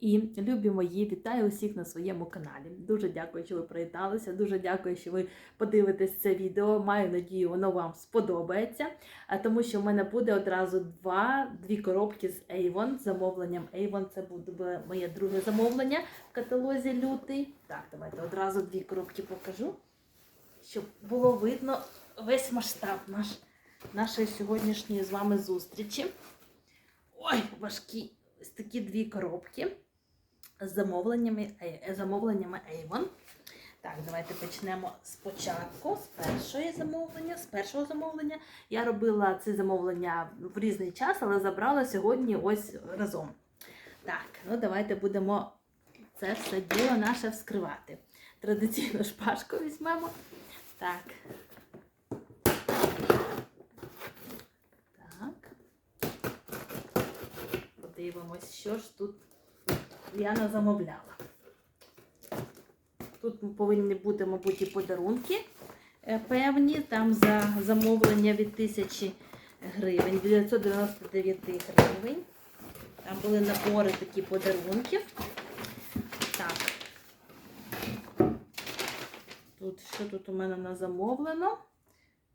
І любі мої, вітаю усіх на своєму каналі. Дуже дякую, що ви приєдналися. Дуже дякую, що ви подивитесь це відео. Маю надію, воно вам сподобається. Тому, що в мене буде одразу два дві коробки з Avon. Замовленням Avon. Це буде моє друге замовлення в каталозі лютий. Так, давайте одразу дві коробки покажу, щоб було видно весь масштаб наш, нашої сьогоднішньої з вами зустрічі. Ой, важкі ось такі дві коробки з замовленнями, е, замовленнями Avon. Так, давайте почнемо спочатку, з першої замовлення. З першого замовлення. Я робила це замовлення в різний час, але забрала сьогодні ось разом. Так, ну давайте будемо це все діло наше вскривати. Традиційну шпажку візьмемо. Так. Так. Подивимось, що ж тут Яна замовляла. Тут повинні бути, мабуть, і подарунки е, певні. Там за замовлення від 1000 гривень, 999 гривень. Там були набори такі подарунків. Так. Тут що тут у мене на замовлено?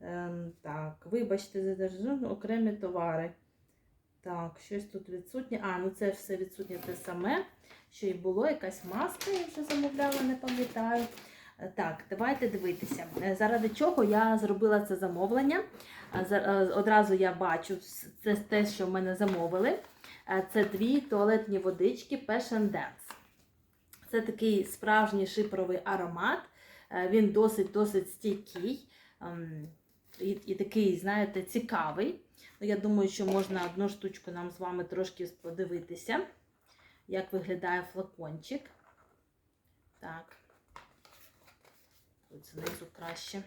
Ем, так, вибачте, задержу окремі товари. Так, щось тут відсутнє. А, ну це все відсутнє те саме, що і було. Якась маска, я вже замовляла, не пам'ятаю. Е, Так, давайте дивитися. Е, Заради чого я зробила це замовлення. Е, Одразу я бачу це те, що в мене замовили. Це дві туалетні водички Passion Dance. Це такий справжній шипровий аромат. Він досить-досить стійкий ем, і, і такий, знаєте, цікавий. Ну, Я думаю, що можна одну штучку нам з вами трошки подивитися, як виглядає флакончик. Так. Тут знизу краще.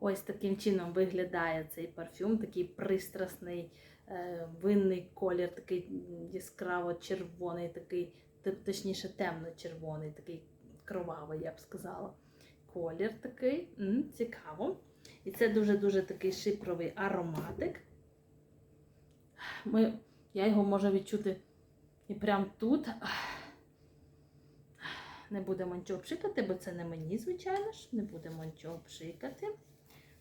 Ось таким чином виглядає цей парфюм, такий пристрасний е, винний колір, такий яскраво червоний, такий, точніше, темно-червоний, такий кровавий, я б сказала. Колір такий. М, цікаво. І це дуже-дуже такий шипровий ароматик. Ми, я його можу відчути і прямо тут. Не будемо нічого пшикати, бо це не мені, звичайно ж. Не будемо нічого пшикати.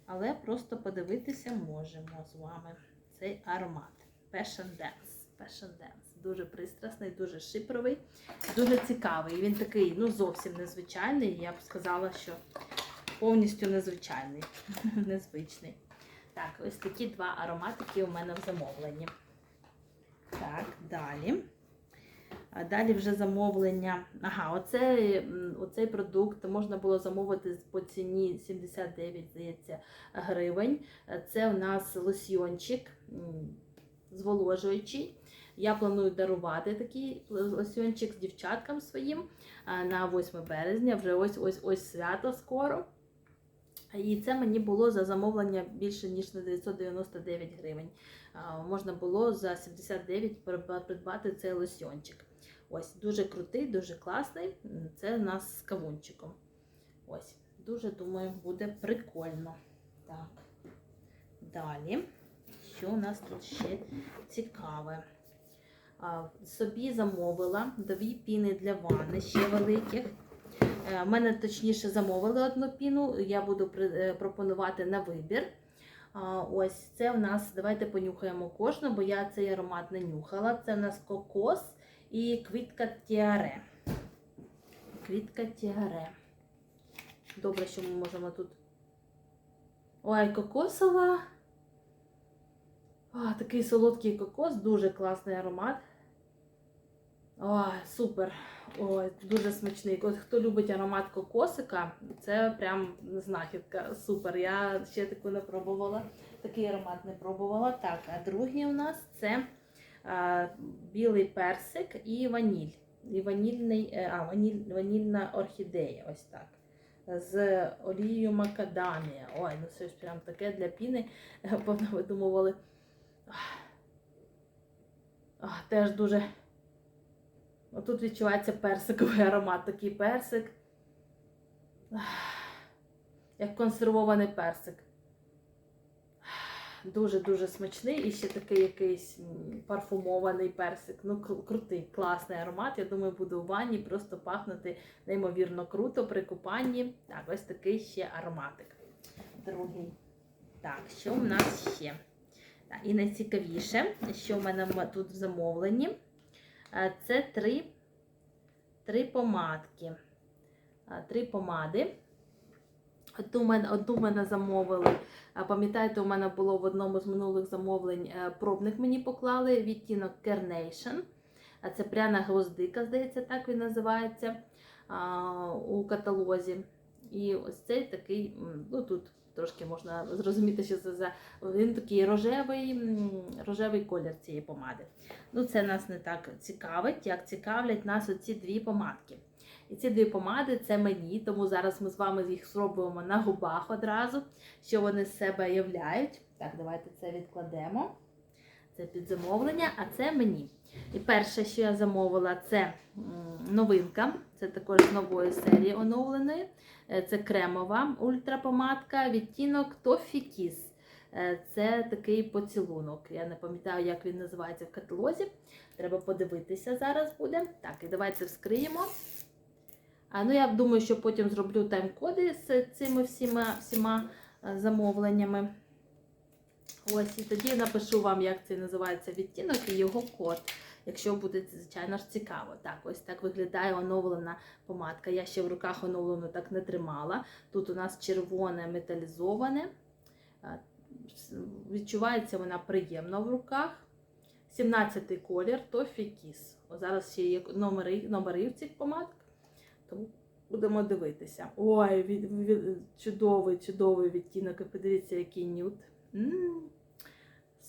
Але просто подивитися можемо з вами цей аромат. Passion Dance. Passion Dance. Дуже пристрасний, дуже шипровий, дуже цікавий. Він такий, ну, зовсім незвичайний. Я б сказала, що повністю незвичайний, незвичний. Так, ось такі два ароматики у мене в замовленні. Так, далі. Далі вже замовлення. Ага, оцей, оцей продукт можна було замовити по ціні 79, здається, гривень. Це у нас лосьйончик зволожуючий. Я планую дарувати такий лосьйончик з дівчаткам своїм на 8 березня. Вже ось ось ось свято скоро. І це мені було за замовлення більше ніж на 999 гривень. Можна було за 79 придбати цей лосьйончик. Ось дуже крутий, дуже класний. Це у нас з кавунчиком. Ось, дуже думаю, буде прикольно. Так. Далі, що у нас тут ще цікаве? Собі замовила дві піни для ванни ще великих. Е, в мене точніше замовили одну піну, я буду е, пропонувати на вибір. Ось це у нас, давайте понюхаємо кожну, бо я цей аромат не нюхала. Це у нас кокос і квітка тіаре. Квітка тіаре. Добре, що ми можемо тут. Ой, кокосова. А, такий солодкий кокос, дуже класний аромат. Ой, супер. Ой, дуже смачний. От хто любить аромат кокосика, це прям знахідка. Супер. Я ще таку не пробувала. Такий аромат не пробувала. Так, а другий у нас це а, білий персик і ваніль. І ванільний, е, а, ваніль, ванільна орхідея. Ось так. З олією макадамія. Ой, ну це ж прям таке для піни. Певно, видумували. Теж дуже. Отут відчувається персиковий аромат, такий персик. Як консервований персик. дуже-дуже смачний і ще такий якийсь парфумований персик. Ну, крутий, класний аромат. Я думаю, буде у ванні просто пахнути неймовірно круто при купанні. Так, ось такий ще ароматик. Другий. Так, що в нас ще? Так, і найцікавіше, що в мене тут в замовленні, це три, три помадки. Е, Три помади. Одну мене, одну мене замовили. Пам'ятаєте, у мене було в одному з минулих замовлень е, пробник мені поклали, відтінок Carnation. Це пряна гвоздика, здається, так він називається у каталозі. І ось цей такий, ну тут трошки можна зрозуміти, що це за він такий рожевий, рожевий колір цієї помади. Ну, це нас не так цікавить, як цікавлять нас оці дві помадки. І ці дві помади це мені, тому зараз ми з вами їх спробуємо на губах одразу, що вони з себе являють. Так, давайте це відкладемо. Це під замовлення, а це мені. І перше, що я замовила, це новинка. Це також з нової серії оновленої. Е, Це кремова ультрапомадка, відтінок Kiss. Е, Це такий поцілунок. Я не пам'ятаю, як він називається в каталозі. Треба подивитися зараз буде. Так, і давайте вскриємо. А, ну, я думаю, що потім зроблю тайм-коди з цими всіма, всіма е, замовленнями. Ось, і тоді напишу вам, як це називається відтінок і його код. Якщо буде, звичайно ж, цікаво. Так, ось так виглядає оновлена помадка. Я ще в руках оновлену так не тримала. Тут у нас червоне металізоване. Е, Відчувається вона приємно в руках. 17-й колір Toffee Kiss. О, зараз ще є номери, номери в цих помадках. Тому будемо дивитися. Ой, від, від, чудовий, чудовий відтінок. Подивіться, який нюд. м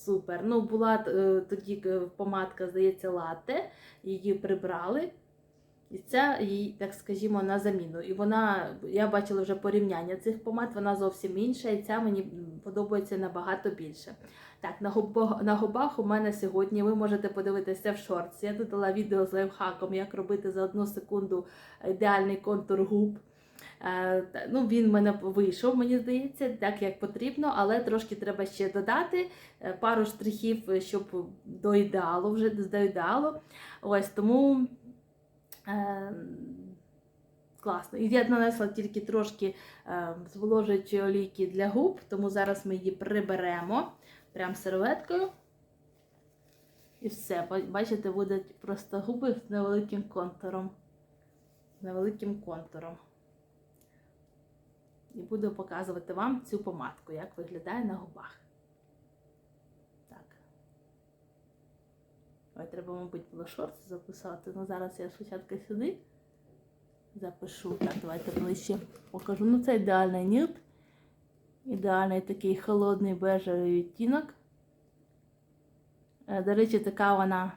Супер. Ну, була е, тоді е, помадка, здається, лате, її прибрали. І ця їй, так скажімо, на заміну. І вона, я бачила вже порівняння цих помад, вона зовсім інша, і ця мені подобається набагато більше. Так, на губах, на губах у мене сьогодні ви можете подивитися в шортс. Я додала відео з лайфхаком, як робити за одну секунду ідеальний контур губ. Е, ну, він в мене вийшов, мені здається, так як потрібно, але трошки треба ще додати е, пару штрихів, е, щоб до ідеалу, вже до ідеалу. Ось тому класно. І я нанесла тільки трошки е, зволожуючої олійки для губ, тому зараз ми її приберемо прям серветкою. І все, бачите, будуть просто губи з невеликим контуром. З невеликим контуром. І буду показувати вам цю помадку, як виглядає на губах. Так. Ой, треба, мабуть, було шорти записати. Ну, зараз я спочатку сюди запишу. Так, давайте ближче покажу. Ну, це ідеальний нюд. Ідеальний такий холодний бежевий відтінок. Е, До речі, така вона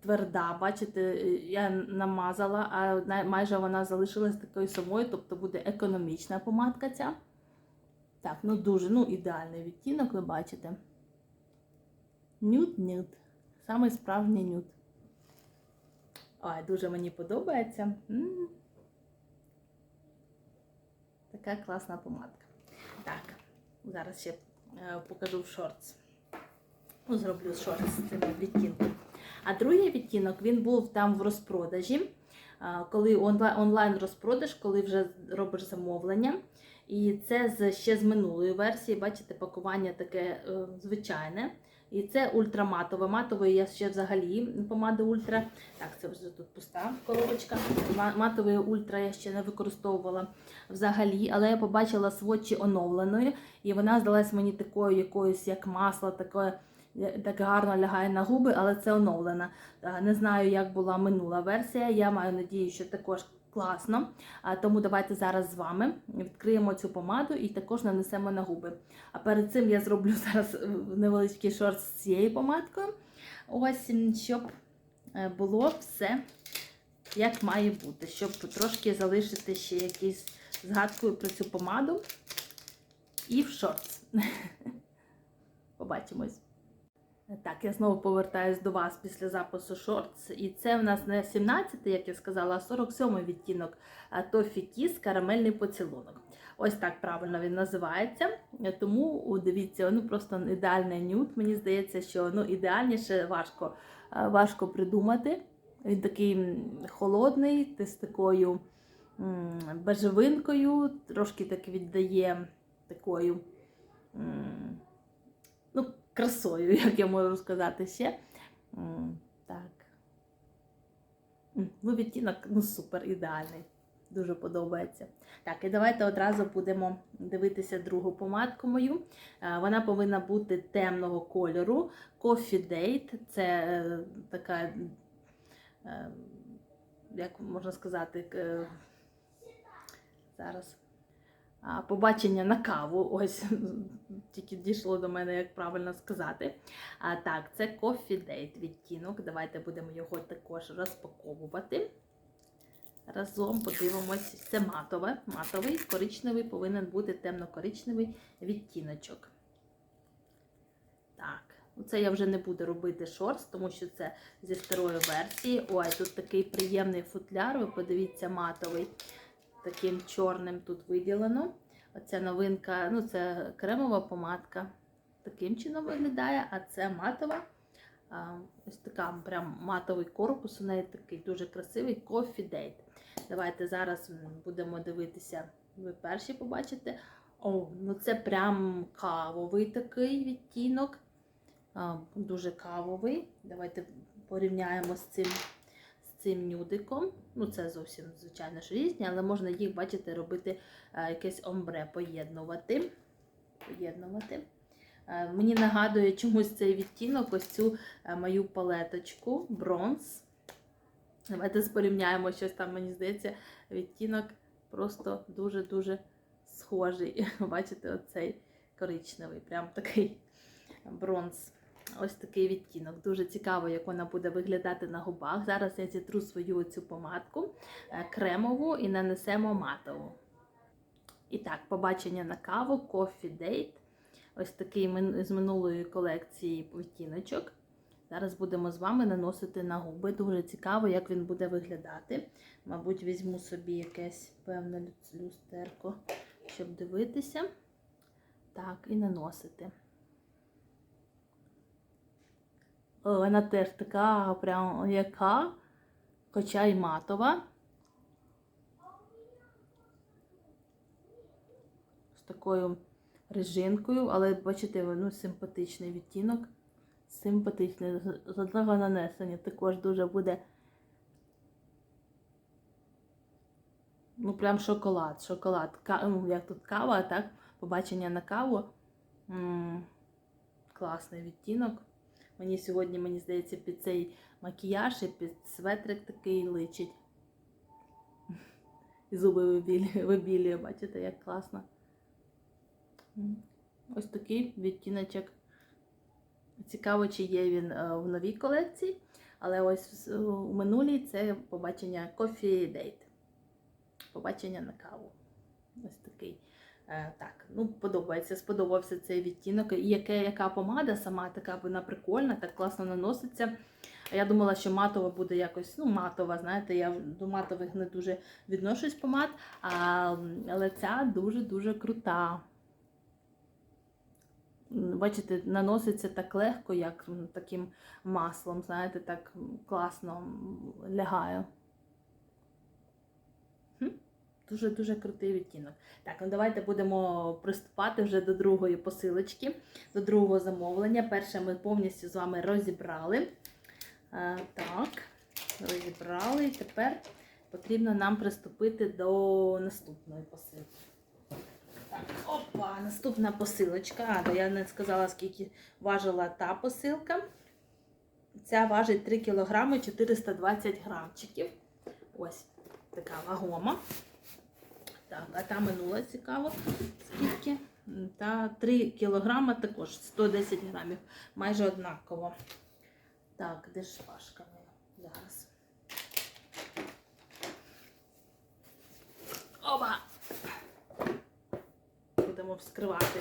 тверда. Бачите, е, я намазала, а майже вона залишилась такою самою, тобто буде економічна помадка ця. Так, ну дуже, ну ідеальний відтінок, ви бачите. Нюд-нюд. Саме справжній нюд. Ой, дуже мені подобається. Така класна помадка. Так, зараз ще е, покажу в шортс. Ну, зроблю шортс з цим відтінком. А другий відтінок він був там в розпродажі, коли онлайн, онлайн розпродаж, коли вже робиш замовлення. І це ще з минулої версії, бачите, пакування таке е, звичайне. І це ультраматове. Матове я ще взагалі помада ультра. Так, це вже тут пуста коробочка. Ма- Матової ультра я ще не використовувала взагалі, але я побачила сводчі оновленої, і вона здалась мені такою якоюсь як масло, такою так гарно лягає на губи, але це оновлена. Е, Не знаю, як була минула версія. Я маю надію, що також класно. Тому давайте зараз з вами відкриємо цю помаду і також нанесемо на губи. А перед цим я зроблю зараз е, невеличкий шорт з цією помадкою. Ось, щоб е, було все як має бути, щоб трошки залишити ще якісь згадкою про цю помаду. І в шортс. Побачимось. Так, я знову повертаюсь до вас після запису шортс. І це в нас не 17, як я сказала, а 47 відтінок Тофі Кіс карамельний поцілунок. Ось так правильно він називається. Тому дивіться, ну просто ідеальний нюд. Мені здається, що ну, ідеальніше важко, важко придумати. Він такий холодний, ти з такою бежевинкою, трошки так віддає такою. Ну, красою, як я можу сказати ще. Так. Ну, відтінок ну, супер ідеальний. Дуже подобається. Так, і давайте одразу будемо дивитися другу помадку мою. Е, Вона повинна бути темного кольору. Coffee Date це е, така, е, як можна сказати, зараз. Побачення на каву, ось тільки дійшло до мене, як правильно сказати. А так, це Coffee Date відтінок. Давайте будемо його також розпаковувати. Разом подивимось, це матове. Матовий, коричневий повинен бути темно-коричневий відтіночок. Так, це я вже не буду робити шорс, тому що це зі старої версії. Ой, тут такий приємний футляр. Ви подивіться, матовий. Таким чорним тут виділено. Оця новинка, ну це кремова помадка. Таким чином виглядає, а це матова. Ось така прям матовий корпус. У неї такий дуже красивий Coffee Date. Давайте зараз будемо дивитися. Ви перші побачите. О, ну це прям кавовий такий відтінок. Дуже кавовий. Давайте порівняємо з цим цим нюдиком. Ну, це зовсім, звичайно ж, різні, але можна їх, бачите, робити а, якесь омбре, поєднувати. поєднувати. Е, Мені нагадує чомусь цей відтінок, ось цю е, мою палеточку бронз. Давайте порівняємо щось там, мені здається, відтінок просто дуже-дуже схожий. Бачите, оцей коричневий, прям такий бронз. Ось такий відтінок. Дуже цікаво, як вона буде виглядати на губах. Зараз я зітру свою цю помадку е, кремову і нанесемо матову. І так, побачення на каву Coffee Date. Ось такий з минулої колекції відтіночок. Зараз будемо з вами наносити на губи. Дуже цікаво, як він буде виглядати. Мабуть, візьму собі якесь певне люстерко, щоб дивитися. Так, і наносити. О, Вона теж така прям яка, хоча й матова. З такою режинкою, але бачите, ну, симпатичний відтінок. Симпатичний. З- одного нанесення також дуже буде. Ну, прям шоколад. Шоколад. Ну, як тут кава, так? Побачення на каву. м класний відтінок. Мені сьогодні, мені здається, під цей макіяж і під светрик такий личить. І зуби вибілює, бачите, як класно. Ось такий відтіночок. Цікаво, чи є він е, в новій колекції, але ось у минулій це побачення Coffee Date. Побачення на каву. Е, Так, ну подобається, сподобався цей відтінок. І яке, яка помада сама така вона прикольна, так класно наноситься. Я думала, що матова буде якось, ну, матова, знаєте, я до матових не дуже відношусь помад, а, але ця дуже-дуже крута. Бачите, наноситься так легко, як таким маслом, знаєте, так класно лягає. Дуже-дуже крутий відтінок. Так, ну давайте будемо приступати вже до другої посилочки, до другого замовлення. Перше ми повністю з вами розібрали. Е, так, розібрали. І тепер потрібно нам приступити до наступної посилки. Так, опа, наступна посилочка. А, я не сказала, скільки важила та посилка. Ця важить 3 кг 420 грамчиків. Ось така вагома. Так, а та минула цікаво, скільки. Та 3 кг також 110 грамів. Майже однаково. Так, де ж шпажка моя? Зараз. Оба! Будемо вскривати.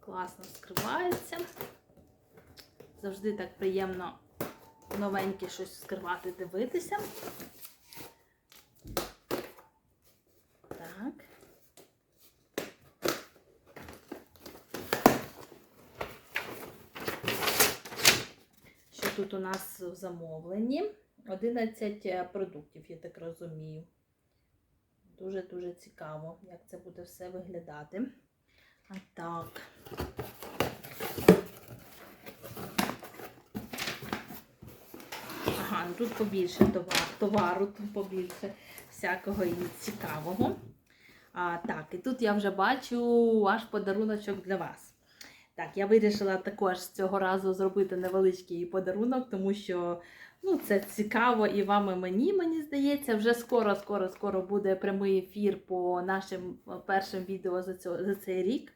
Класно вскривається. Завжди так приємно новеньке щось скривати, дивитися. Так. Що тут у нас в замовленні? 11 е, продуктів, я так розумію. Дуже-дуже цікаво, як це буде все виглядати. А так. Ага, ну тут побільше товар, товару, тут побільше всякого і цікавого. А, так, і тут я вже бачу ваш подаруночок для вас. Так, я вирішила також цього разу зробити невеличкий подарунок, тому що ну, це цікаво і вам, і мені, мені здається. Вже скоро, скоро, скоро буде прямий ефір по нашим е, першим відео за, цього, за цей рік.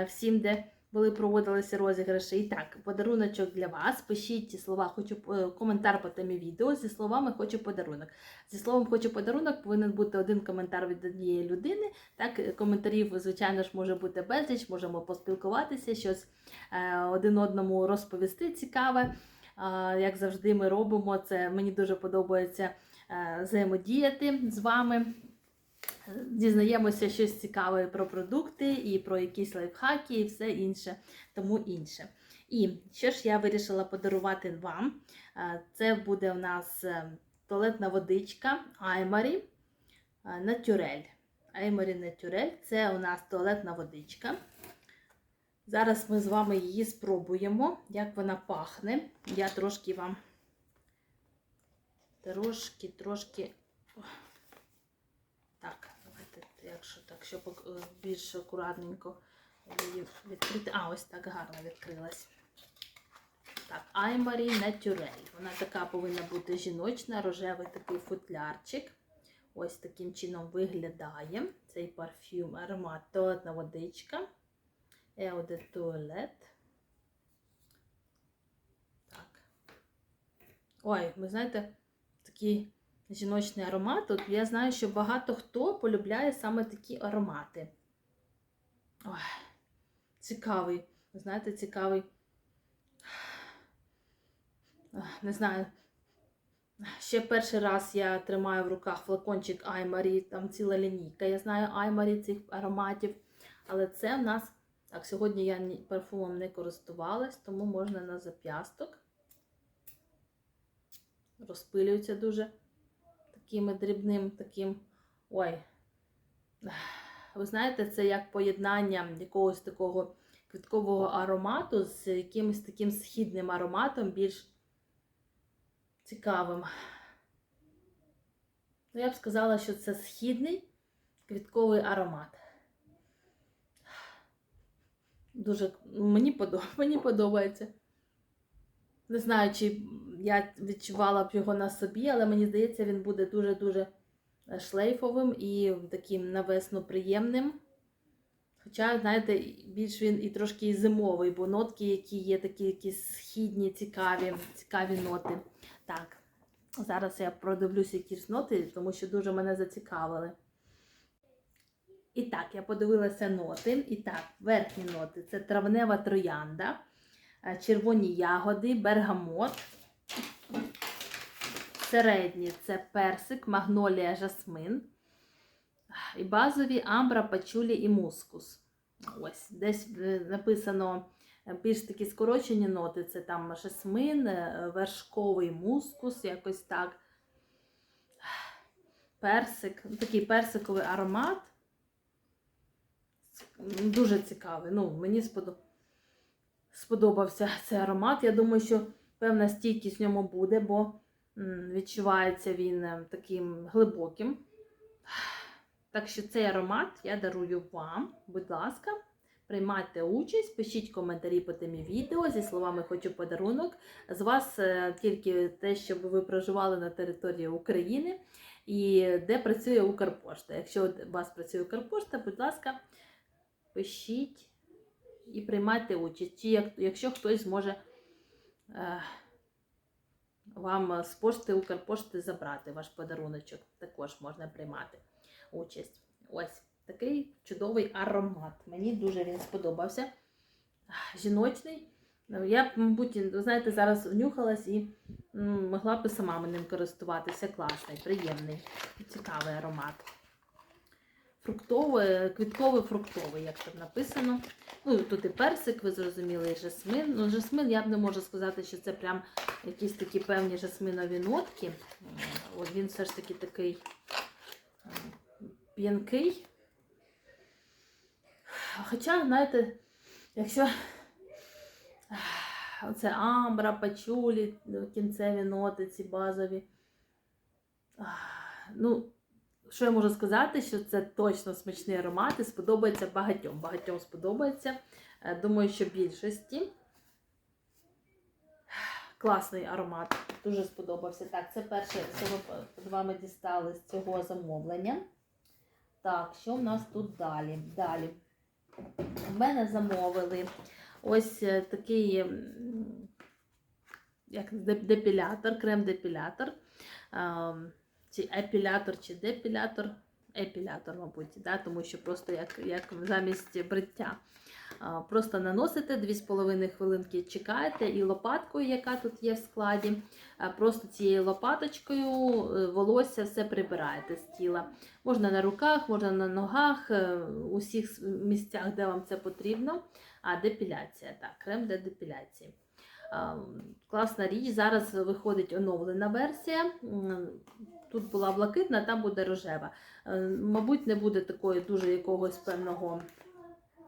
Е, Всім, де були проводилися розіграші. І так, подаруночок для вас. Пишіть слова, хочу е, коментар по темі відео зі словами хочу подарунок. Зі словом хочу подарунок повинен бути один коментар від однієї людини. Так, е, коментарів, звичайно ж, може бути безліч, можемо поспілкуватися, щось е, один одному розповісти цікаве. Як завжди, ми робимо це. Мені дуже подобається взаємодіяти з вами. Дізнаємося щось цікаве про продукти і про якісь лайфхаки і все інше, тому інше. І що ж я вирішила подарувати вам? Е, Це буде у нас е, туалетна водичка Аймарі Натюрель. Аймарі Натюрель це у нас туалетна водичка. Зараз ми з вами її спробуємо, як вона пахне. Я трошки вам трошки, трошки. Так, давайте, якщо так, щоб е, більш акуратненько її відкрити. А, ось так гарно відкрилась. Так, Аймарі Натюрель. Вона така повинна бути жіночна, рожевий такий футлярчик. Ось таким чином виглядає цей парфюм, аромат туалетна водичка. De Toilette. Так. Ой, ви знаєте, такий жіночний аромат. От я знаю, що багато хто полюбляє саме такі аромати. Ой, цікавий. Ви знаєте, цікавий. Не знаю. Ще перший раз я тримаю в руках флакончик Аймарі, там ціла лінійка. Я знаю Аймарі цих ароматів. Але це в нас. Так, сьогодні я парфумом не користувалась, тому можна на зап'ясток. Розпилюється дуже таким дрібним таким. Ой. Ви знаєте, це як поєднання якогось такого квіткового аромату з якимось таким східним ароматом, більш цікавим. Ну, я б сказала, що це східний квітковий аромат. Дуже мені, подобається. Не знаю, чи я відчувала б його на собі, але мені здається, він буде дуже-дуже шлейфовим і таким навесно приємним. Хоча, знаєте, більш він і трошки зимовий, бо нотки, які є, такі якісь східні, цікаві, цікаві ноти. Так, зараз я продивлюся якісь ноти, тому що дуже мене зацікавили. І так, я подивилася ноти. І так, верхні ноти це травнева троянда, е, червоні ягоди, бергамот. Середні це персик, магнолія, жасмин. І базові амбра, пачулі і мускус. Ось, десь е, написано е, більш такі скорочені ноти. Це там жасмин, е, вершковий мускус, якось так. Персик, такий персиковий аромат. Дуже цікавий. Ну, мені сподоб... сподобався цей аромат. Я думаю, що певна стійкість в ньому буде, бо відчувається він е, таким глибоким. Так що цей аромат я дарую вам, будь ласка, приймайте участь, пишіть коментарі по темі відео зі словами Хочу подарунок. З вас е, тільки те, щоб ви проживали на території України і де працює Укрпошта. Якщо у вас працює Укрпошта, будь ласка, пишіть і приймайте участь. Чи як, якщо хтось зможе е, вам з пошти Укрпошти забрати ваш подаруночок, також можна приймати участь. Ось такий чудовий аромат. Мені дуже він сподобався. Жіночний, Ну, Я мабуть, знаєте, зараз внюхалась і могла б сама ним користуватися. Класний, приємний, цікавий аромат. Фруктовий, квітковий фруктовий, як там написано. Ну, тут і персик, ви зрозуміли, і жасмин. Ну, жасмин я б не можу сказати, що це прям якісь такі певні жасминові нотки. От він все ж таки такий п'янкий. Хоча, знаєте, якщо оце амбра, пачулі, кінцеві ноти, ці базові. Ну, що я можу сказати, що це точно смачний аромат і сподобається багатьом. Багатьом сподобається. Е, Думаю, що більшості. Класний аромат. Дуже сподобався. Так, це перше, що ми з вами дістали з цього замовлення. Так, що в нас тут далі? Далі. В мене замовили ось е, такий як депілятор, крем-депілятор. Чи епілятор, чи депілятор. Епілятор, мабуть, да? тому що просто як, як замість бриття. Просто наносите 2,5 хвилинки, чекаєте, і лопаткою, яка тут є в складі, просто цією лопаточкою е, волосся все прибираєте з тіла. Можна на руках, можна на ногах, е, у всіх місцях, де вам це потрібно. А, депіляція, так, крем для депіляції. А, Класна річ. Зараз виходить оновлена версія. Тут була блакитна, там буде рожева. Е, Мабуть, не буде такої дуже якогось певного.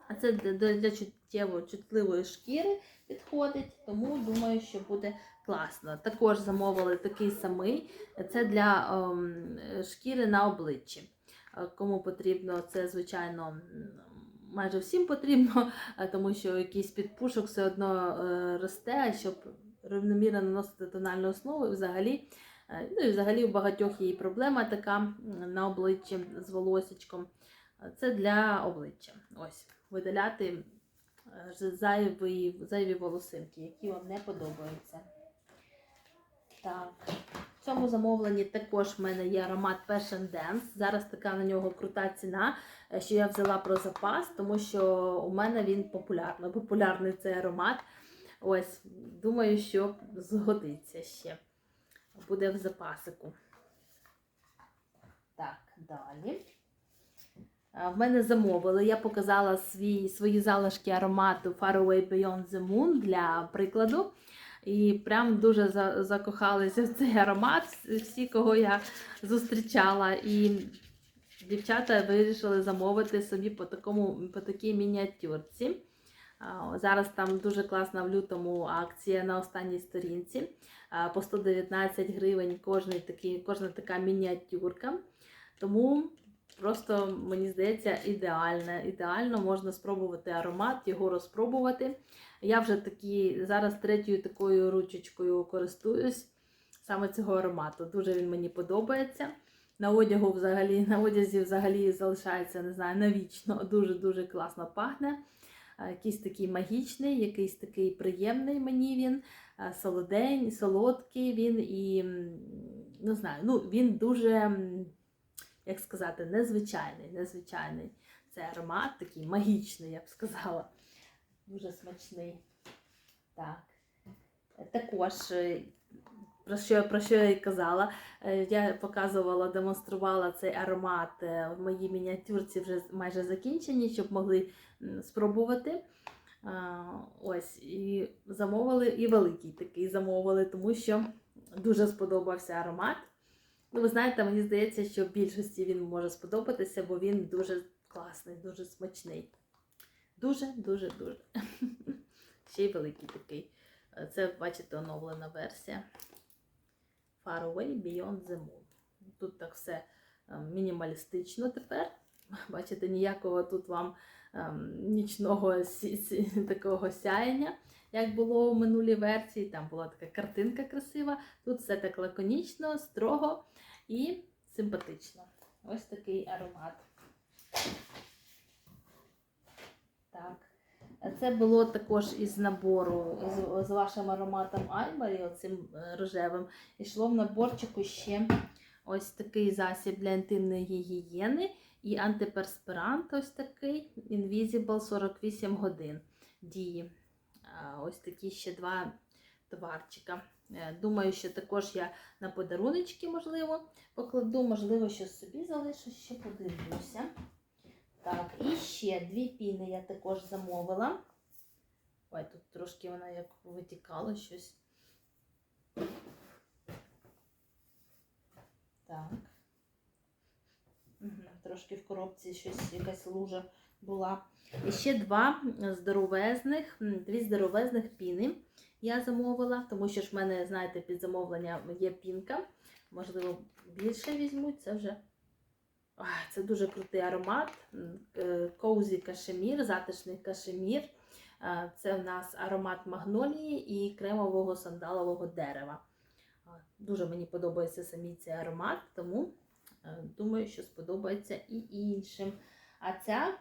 А це для, чуттєво чутливої шкіри підходить, тому думаю, що буде класно. Також замовили такий самий. Це для ем, шкіри на обличчі. Е, Кому потрібно, це звичайно майже всім потрібно, е, тому що якийсь підпушок все одно е, росте, щоб рівномірно наносити тональну основу, і взагалі. е, Ну і взагалі у багатьох є проблема така на обличчі з волосічком. Е, Це для обличчя. Ось, видаляти зайві, зайві волосинки, які вам не подобаються. Так. В цьому замовленні також в мене є аромат Passion Dance. Зараз така на нього крута ціна, е, що я взяла про запас, тому що у мене він популярний. Популярний цей аромат. Ось, думаю, що згодиться ще. Буде в запасику. Так, далі. В мене замовили. Я показала свій, свої залишки аромату Far Away Beyond the Moon для прикладу. І прям дуже за- закохалися в цей аромат. Всі, кого я зустрічала. І дівчата вирішили замовити собі по, такому, по такій мініатюрці. Зараз там дуже класна в лютому акція на останній сторінці. По 119 гривень кожна така мініатюрка. Тому просто, мені здається, ідеально. Ідеально можна спробувати аромат, його розпробувати. Я вже такі, зараз третьою такою ручечкою користуюсь саме цього аромату. Дуже він мені подобається. На одягу взагалі, на одязі взагалі залишається, не знаю, навічно. Дуже-дуже класно пахне. Якийсь такий магічний, якийсь такий приємний мені він, солодень, солодкий він і не знаю, ну він дуже, як сказати, незвичайний. незвичайний. Це аромат такий магічний, я б сказала. Дуже смачний. Так. Також, е, про що, про що я і казала, е, я показувала, демонструвала цей аромат е, в моїй мініатюрці вже майже закінчені, щоб могли спробувати. Ось, і замовили, і великий такий замовили, тому що дуже сподобався аромат. Ну, ви знаєте, мені здається, що більшості він може сподобатися, бо він дуже класний, дуже смачний. Дуже, дуже, дуже. Ще й великий такий. Е, Це, бачите, оновлена версія. Far Away Beyond the Moon. Тут так все е, мінімалістично тепер. Бачите, ніякого тут вам ем, нічного такого сяєння, як було у минулій версії. Там була така картинка красива. Тут все так лаконічно, строго і симпатично. Ось такий аромат. Так. Це було також із набору з, з вашим ароматом Аймарі, оцим е, рожевим. Ішло в наборчику ще ось такий засіб для інтимної гігієни і антиперспирант ось такий Invisible 48 годин дії. Ось такі ще два товарчика. Е, Думаю, що також я на подаруночки, можливо, покладу, можливо, що собі залишу, ще подивлюся. Так, і ще дві піни я також замовила. Ой, тут трошки вона як витікала щось. Так. Угу, трошки в коробці щось, якась лужа була. І ще два здоровезних, дві здоровезних піни я замовила, тому що ж в мене, знаєте, під замовлення є пінка. Можливо, більше візьмуть. Це вже це дуже крутий аромат. Коузі кашемір, затишний кашемір. Е, Це в нас аромат магнолії і кремового сандалового дерева. Дуже мені подобається самі цей аромат, тому е, думаю, що сподобається і іншим. А ця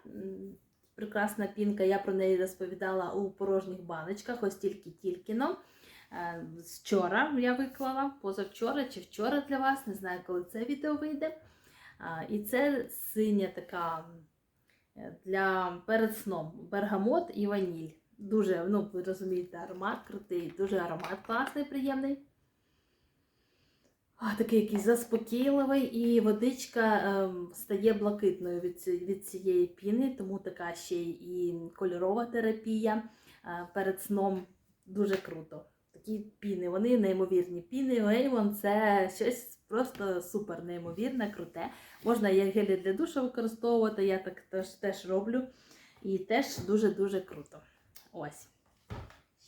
прекрасна пінка, я про неї розповідала у порожніх баночках, ось тільки-тільки но. Е, Вчора я виклала, позавчора чи вчора для вас, не знаю, коли це відео вийде. І це синя така е, для перед сном бергамот і ваніль. Дуже, ну, ви розумієте, аромат крутий, дуже аромат класний, приємний. Такий якийсь заспокійливий, і водичка ем, стає блакитною від, цієї піни, тому така ще і кольорова терапія е, перед сном дуже круто. Такі піни, вони неймовірні. Піни Avon – це щось просто супер неймовірне, круте. Можна як гелі для душу використовувати, я так теж, теж роблю. І теж дуже-дуже круто. Ось.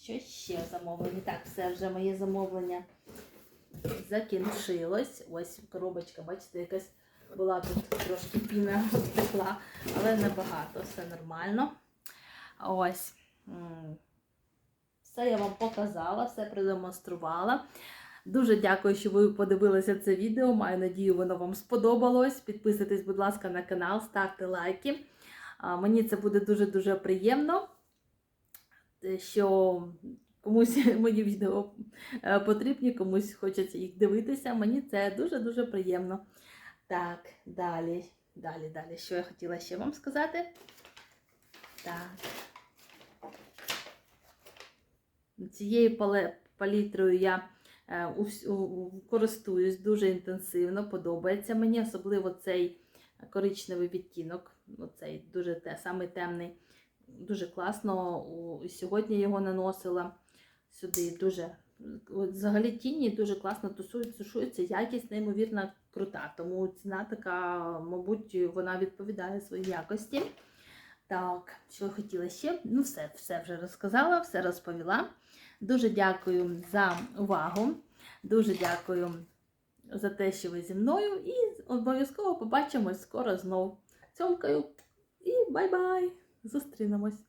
Що ще замовлення? Так, все вже моє замовлення закінчилось. Ось коробочка, бачите, якась була тут трошки піна втекла, але небагато, все нормально. Ось. Все я вам показала, все продемонструвала. Дуже дякую, що ви подивилися це відео. Маю надію, воно вам сподобалось. Підписуйтесь, будь ласка, на канал, ставте лайки. Мені це буде дуже-дуже приємно, що комусь мої відео е, потрібні, комусь хочеться їх дивитися. Мені це дуже-дуже приємно. Так, далі, далі, далі. Що я хотіла ще вам сказати? Так. Цією палітрою я е, користуюсь дуже інтенсивно, подобається мені, особливо цей коричневий відтінок, оцей дуже те, самий темний, дуже класно. Сьогодні його наносила сюди. Дуже взагалі тіні дуже класно тусують, сушуються, якість неймовірно крута. Тому ціна така, мабуть, вона відповідає своїй якості. Так, що я хотіла ще? Ну, все, все вже розказала, все розповіла. Дуже дякую за увагу. Дуже дякую за те, що ви зі мною. І обов'язково побачимось скоро знову. Цьомкаю і бай-бай! Зустрінемось!